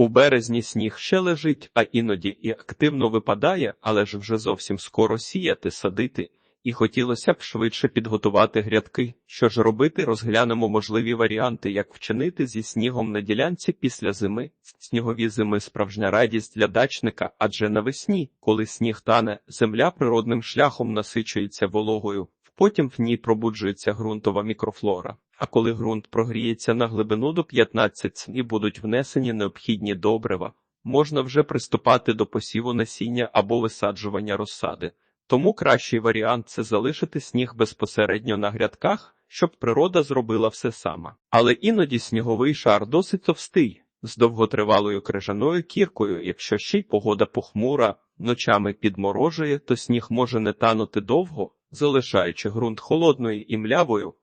У березні сніг ще лежить, а іноді і активно випадає, але ж вже зовсім скоро сіяти, садити. І хотілося б швидше підготувати грядки. Що ж робити, розглянемо можливі варіанти, як вчинити зі снігом на ділянці після зими. Снігові зими справжня радість для дачника, адже навесні, коли сніг тане, земля природним шляхом насичується вологою, потім в ній пробуджується ґрунтова мікрофлора. А коли ґрунт прогріється на глибину до 15 і будуть внесені необхідні добрива, можна вже приступати до посіву насіння або висаджування розсади. Тому кращий варіант це залишити сніг безпосередньо на грядках, щоб природа зробила все сама. Але іноді сніговий шар досить товстий, з довготривалою крижаною кіркою, якщо ще й погода похмура, ночами підморожує, то сніг може не танути довго, залишаючи ґрунт холодною і млявою.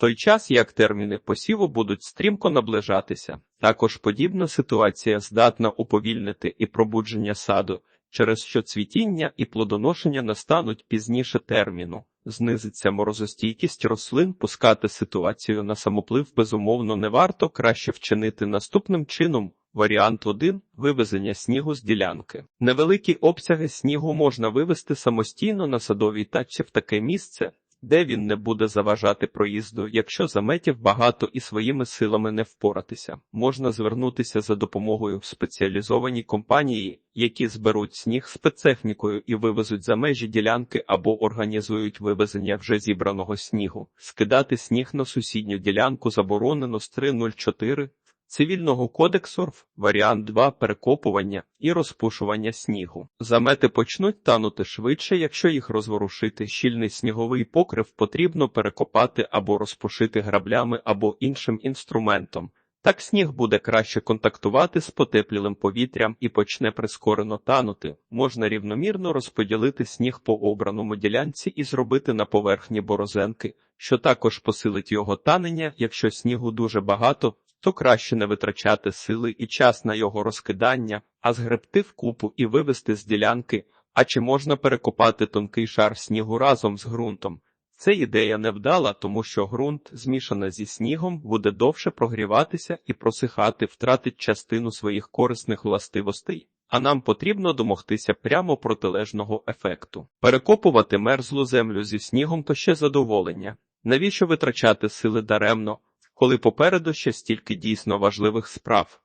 Той час як терміни посіву будуть стрімко наближатися. Також подібна ситуація здатна уповільнити і пробудження саду, через що цвітіння і плодоношення настануть пізніше терміну. Знизиться морозостійкість рослин, пускати ситуацію на самоплив безумовно не варто краще вчинити наступним чином. Варіант 1 – вивезення снігу з ділянки. Невеликі обсяги снігу можна вивезти самостійно на садовій тачці в таке місце, де він не буде заважати проїзду, якщо заметів багато і своїми силами не впоратися. Можна звернутися за допомогою в спеціалізовані компанії, які зберуть сніг спецтехнікою і вивезуть за межі ділянки або організують вивезення вже зібраного снігу. Скидати сніг на сусідню ділянку заборонено з 3.04 Цивільного кодексу варіант 2 перекопування і розпушування снігу. Замети почнуть танути швидше, якщо їх розворушити. Щільний сніговий покрив потрібно перекопати або розпушити граблями або іншим інструментом. Так сніг буде краще контактувати з потеплілим повітрям і почне прискорено танути. Можна рівномірно розподілити сніг по обраному ділянці і зробити на поверхні борозенки, що також посилить його танення, якщо снігу дуже багато то краще не витрачати сили і час на його розкидання, а згребти в купу і вивести з ділянки, а чи можна перекопати тонкий шар снігу разом з ґрунтом. Це ідея невдала, тому що ґрунт, змішаний зі снігом, буде довше прогріватися і просихати, втратить частину своїх корисних властивостей. А нам потрібно домогтися прямо протилежного ефекту. Перекопувати мерзлу землю зі снігом то ще задоволення. Навіщо витрачати сили даремно, коли попереду ще стільки дійсно важливих справ.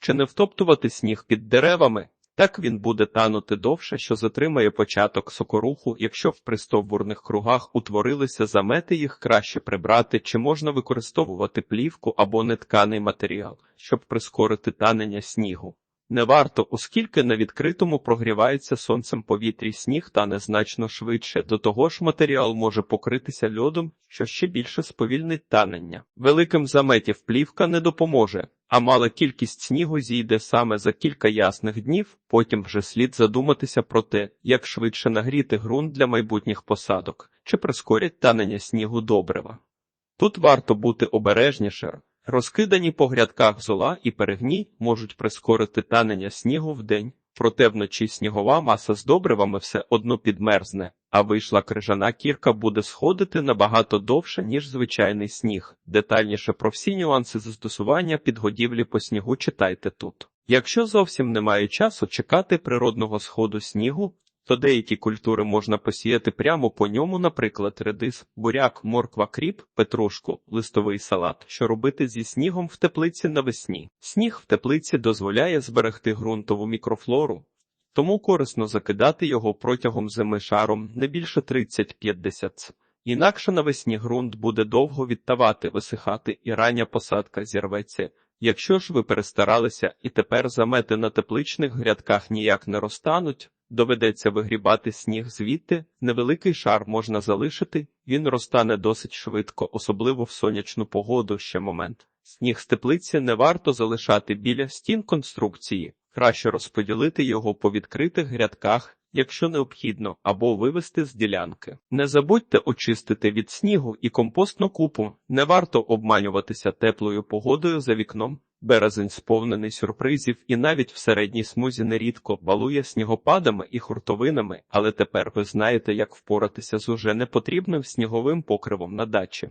Чи не втоптувати сніг під деревами, так він буде танути довше, що затримає початок сокоруху, якщо в пристовбурних кругах утворилися замети, їх краще прибрати, чи можна використовувати плівку або нетканий матеріал, щоб прискорити танення снігу. Не варто, оскільки на відкритому прогрівається сонцем повітрі сніг та незначно швидше. До того ж, матеріал може покритися льодом, що ще більше сповільнить танення. Великим заметів плівка не допоможе, а мала кількість снігу зійде саме за кілька ясних днів. Потім вже слід задуматися про те, як швидше нагріти ґрунт для майбутніх посадок, чи прискорять танення снігу добрива. Тут варто бути обережніше. Розкидані по грядках зола і перегній можуть прискорити танення снігу в день, проте вночі снігова маса з добривами все одно підмерзне, а вийшла крижана кірка буде сходити набагато довше, ніж звичайний сніг. Детальніше про всі нюанси застосування підгодівлі по снігу читайте тут. Якщо зовсім немає часу чекати природного сходу снігу, то деякі культури можна посіяти прямо по ньому, наприклад, редис, буряк, морква, кріп, петрушку, листовий салат, що робити зі снігом в теплиці навесні. Сніг в теплиці дозволяє зберегти ґрунтову мікрофлору, тому корисно закидати його протягом зими шаром не більше 30-50 Інакше навесні ґрунт буде довго відтавати, висихати, і рання посадка зірветься. Якщо ж ви перестаралися і тепер замети на тепличних грядках ніяк не розтануть, доведеться вигрібати сніг звідти, невеликий шар можна залишити, він розтане досить швидко, особливо в сонячну погоду ще момент. Сніг з теплиці не варто залишати біля стін конструкції, краще розподілити його по відкритих грядках, якщо необхідно, або вивести з ділянки. Не забудьте очистити від снігу і компостну купу, не варто обманюватися теплою погодою за вікном. Березень сповнений сюрпризів і навіть в середній смузі нерідко балує снігопадами і хуртовинами, але тепер ви знаєте, як впоратися з уже непотрібним сніговим покривом на дачі.